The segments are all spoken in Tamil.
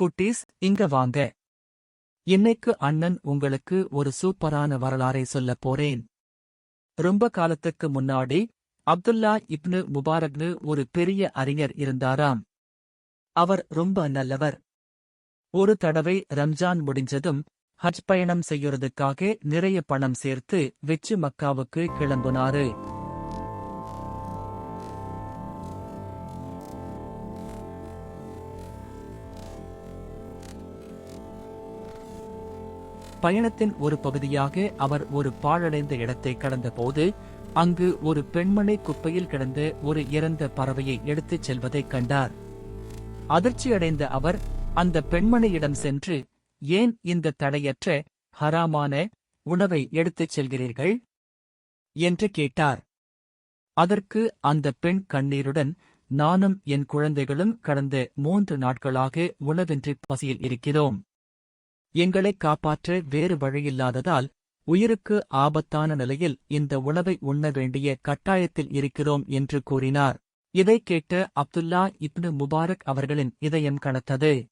குட்டீஸ் இங்க வாங்க. இன்னைக்கு அண்ணன் உங்களுக்கு ஒரு சூப்பரான வரலாறை சொல்லப் போறேன். ரொம்ப காலத்துக்கு முன்னாடி அப்துல்லா இப்னு முபாரக்னு ஒரு பெரிய அறிஞர் இருந்தாராம். அவர் ரொம்ப நல்லவர். ஒரு தடவை ரம்ஜான் முடிஞ்சதும் ஹஜ் பயணம் செய்யறதுக்காக நிறைய பணம் சேர்த்து வெச்சு மக்காவுக்கு கிளம்புனாரு. பயணத்தின் ஒரு பகுதியாக அவர் ஒரு பாழடைந்த இடத்தை கடந்தபோது அங்கு ஒரு பெண்மணி குப்பையில் கிடந்த ஒரு இறந்த பறவையை எடுத்துச் செல்வதைக் கண்டார். அதிர்ச்சியடைந்த அவர் அந்த பெண்மணியிடம் சென்று ஏன் இந்த தடையற்ற ஹராமான உணவை எடுத்துச் செல்கிறீர்கள்? என்று கேட்டார். அதற்கு அந்த பெண் கண்ணீருடன் நானும் என் குழந்தைகளும் கடந்த மூன்று நாட்களாக உணவின்றி பசியில் இருக்கிறோம். எங்களைக் காப்பாற்ற வேறு வழியில்லாததால் உயிருக்கு ஆபத்தான நிலையில் இந்த உணவை உண்ண வேண்டிய கட்டாயத்தில் இருக்கிறோம் என்று கூறினார். இதைக் கேட்ட அப்துல்லா இப்னு முபாரக் அவர்களின் இதயம் கனத்தது.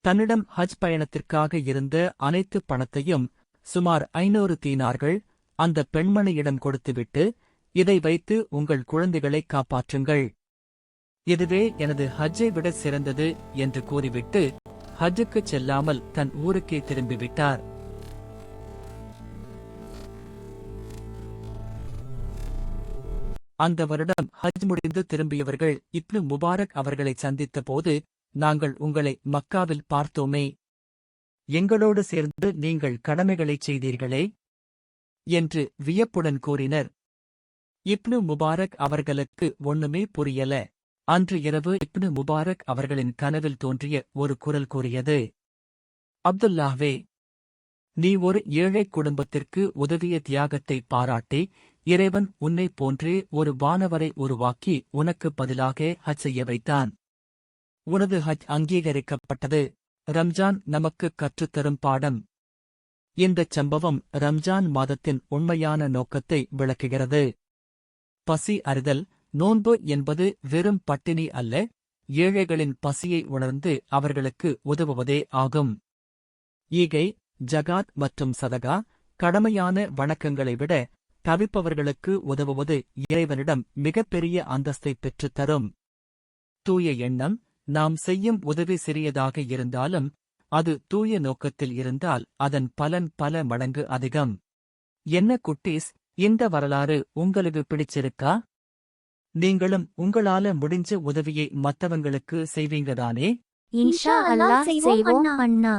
தன்னிடம் ஹஜ் பயணத்திற்காக இருந்த அனைத்து பணத்தையும் சுமார் ஐநூறு தீனார்கள் அந்த பெண்மணியிடம் கொடுத்துவிட்டு இதை வைத்து உங்கள் குழந்தைகளை காப்பாற்றுங்கள். இதுவே எனது ஹஜ்ஜை விட சிறந்தது என்று கூறிவிட்டு ஹஜ்ஜுக்குச் செல்லாமல் தன் ஊருக்கே திரும்பிவிட்டார். அந்த வருடம் ஹஜ் முடிந்து திரும்பியவர்கள் இப்னு முபாரக் அவர்களை சந்தித்த போது நாங்கள் உங்களை மக்காவில் பார்த்தோமே. எங்களோடு சேர்ந்து நீங்கள் கடமைகளைச் செய்தீர்களே. என்று வியப்புடன் கூறினர். இப்னு முபாரக் அவர்களுக்கு ஒண்ணுமே புரியல. அன்று இரவு இப்னு முபாரக் அவர்களின் கனவில் தோன்றிய ஒரு குரல் கூறியது அப்துல்லாஹ்வே நீ ஒரு ஏழை குடும்பத்திற்கு உதவிய தியாகத்தை பாராட்டி இறைவன் உன்னைப் போன்றே ஒரு வானவரை உருவாக்கி உனக்கு பதிலாக ஹஜ் செய்ய வைத்தான். உனது ஹஜ் அங்கீகரிக்கப்பட்டது. ரம்ஜான் நமக்கு கற்றுத்தரும் பாடம். இந்தச் சம்பவம் ரம்ஜான் மாதத்தின் உண்மையான நோக்கத்தை விளக்குகிறது. பசி அறிதல் நோன்பு என்பது வெறும் பட்டினி அல்ல ஏழைகளின் பசியை உணர்ந்து அவர்களுக்கு உதவுவதே ஆகும். ஈகை ஜகாத் மற்றும் சதகா கடமையான வணக்கங்களை விட தவிப்பவர்களுக்கு உதவுவது இறைவனிடம் மிகப்பெரிய அந்தஸ்தை பெற்றுத் தரும். தூய எண்ணம் நாம் செய்யும் உதவி சிறியதாக இருந்தாலும் அது தூய நோக்கத்தில் இருந்தால் அதன் பலன் பல மடங்கு அதிகம். என்ன குட்டீஸ் இந்த வரலாறு உங்களுக்கு பிடிச்சிருக்கா? நீங்களும் உங்களால முடிஞ்ச உதவியை மத்தவங்களுக்கு செய்வீங்கதானே? இன்ஷா அல்லாஹ் செய்வோம் அண்ணா.